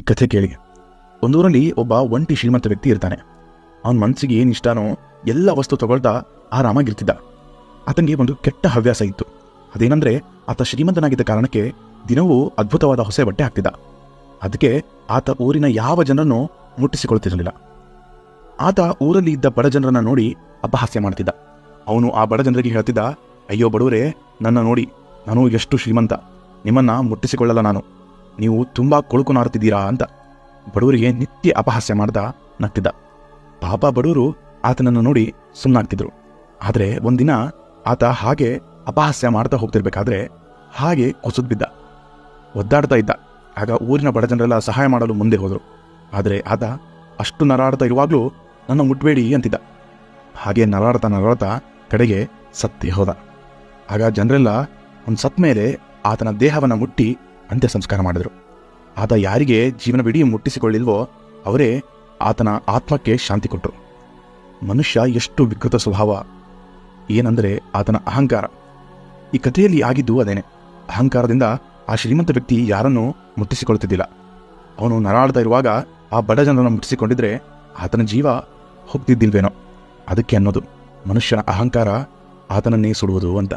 ಈ ಕಥೆ ಕೇಳಿ. ಒಂದೂರಲ್ಲಿ ಒಬ್ಬ ಒಂಟಿ ಶ್ರೀಮಂತ ವ್ಯಕ್ತಿ ಇರ್ತಾನೆ. ಅವನ ಮನಸ್ಸಿಗೆ ಏನು ಇಷ್ಟನೋ ಎಲ್ಲ ವಸ್ತು ತಗೊಳ್ತಾ ಆರಾಮಾಗಿರ್ತಿದ್ದ. ಆತನಿಗೆ ಒಂದು ಕೆಟ್ಟ ಹವ್ಯಾಸ ಇತ್ತು. ಅದೇನಂದ್ರೆ, ಆತ ಶ್ರೀಮಂತನಾಗಿದ್ದ ಕಾರಣಕ್ಕೆ ದಿನವೂ ಅದ್ಭುತವಾದ ಹೊಸ ಬಟ್ಟೆ ಹಾಕ್ತಿದ್ದ. ಅದಕ್ಕೆ ಆತ ಊರಿನ ಯಾವ ಜನರನ್ನು ಮುಟ್ಟಿಸಿಕೊಳ್ತಿರಲಿಲ್ಲ. ಆತ ಊರಲ್ಲಿ ಇದ್ದ ಬಡ ಜನರನ್ನು ನೋಡಿ ಅಪಹಾಸ್ಯ ಮಾಡ್ತಿದ್ದ. ಅವನು ಆ ಬಡ ಜನರಿಗೆ ಹೇಳ್ತಿದ್ದ, ಅಯ್ಯೋ ಬಡವರೇ, ನನ್ನ ನೋಡಿ, ನಾನು ಎಷ್ಟು ಶ್ರೀಮಂತ. ನಿಮ್ಮನ್ನ ಮುಟ್ಟಿಸಿಕೊಳ್ಳಲ್ಲ ನಾನು. ನೀವು ತುಂಬ ಕೊಳುಕು ನಾರುತ್ತಿದ್ದೀರಾ ಅಂತ ಬಡವರಿಗೆ ನಿತ್ಯ ಅಪಹಾಸ್ಯ ಮಾಡ್ದ ನಗ್ತಿದ್ದ. ಪಾಪ ಬಡವರು ಆತನನ್ನು ನೋಡಿ ಸುಮ್ಮನಾಗ್ತಿದ್ರು ಆದರೆ ಒಂದಿನ ಆತ ಹಾಗೆ ಅಪಹಾಸ್ಯ ಮಾಡ್ತಾ ಹೋಗ್ತಿರ್ಬೇಕಾದ್ರೆ ಹಾಗೆ ಕುಸಿದು ಬಿದ್ದ. ಒದ್ದಾಡ್ತಾ ಇದ್ದ. ಆಗ ಊರಿನ ಬಡ ಜನರೆಲ್ಲ ಸಹಾಯ ಮಾಡಲು ಮುಂದೆ ಹೋದರು. ಆದರೆ ಆತ ಅಷ್ಟು ನರಾಡ್ತಾ ಇರುವಾಗಲೂ ನನ್ನ ಮುಟ್ಬೇಡಿ ಅಂತಿದ್ದ. ಹಾಗೆ ನರಾಡ್ತಾ ನರಾಡ್ತಾ ಕಡೆಗೆ ಸತ್ತಿ ಹೋದ. ಆಗ ಜನರೆಲ್ಲ ಒಂದು ಸತ್ ಮೇಲೆ ಆತನ ದೇಹವನ್ನು ಮುಟ್ಟಿ ಅಂತ್ಯ ಸಂಸ್ಕಾರ ಮಾಡಿದರು. ಆತ ಯಾರಿಗೆ ಜೀವನವಿಡೀ ಮುಟ್ಟಿಸಿಕೊಳ್ಳಿಲ್ವೋ ಅವರೇ ಆತನ ಆತ್ಮಕ್ಕೆ ಶಾಂತಿ ಕೊಟ್ಟರು ಮನುಷ್ಯ ಎಷ್ಟು ವಿಕೃತ ಸ್ವಭಾವ. ಏನಂದರೆ ಆತನ ಅಹಂಕಾರ. ಈ ಕಥೆಯಲ್ಲಿ ಆಗಿದ್ದು ಅದೇನೆ. ಅಹಂಕಾರದಿಂದ ಆ ಶ್ರೀಮಂತ ವ್ಯಕ್ತಿ ಯಾರನ್ನೂ ಮುಟ್ಟಿಸಿಕೊಳ್ಳುತ್ತಿದ್ದಿಲ್ಲ. ಅವನು ನರಾಡ್ತಾ ಇರುವಾಗ ಆ ಬಡ ಜನರನ್ನು ಮುಟ್ಟಿಸಿಕೊಂಡಿದ್ರೆ ಆತನ ಜೀವ ಹೋಗ್ತಿದ್ದಿಲ್ವೇನೋ. ಅದಕ್ಕೆ ಅನ್ನೋದು. ಮನುಷ್ಯನ ಅಹಂಕಾರ ಆತನನ್ನೇ ಸುಡುವುದು ಅಂತ.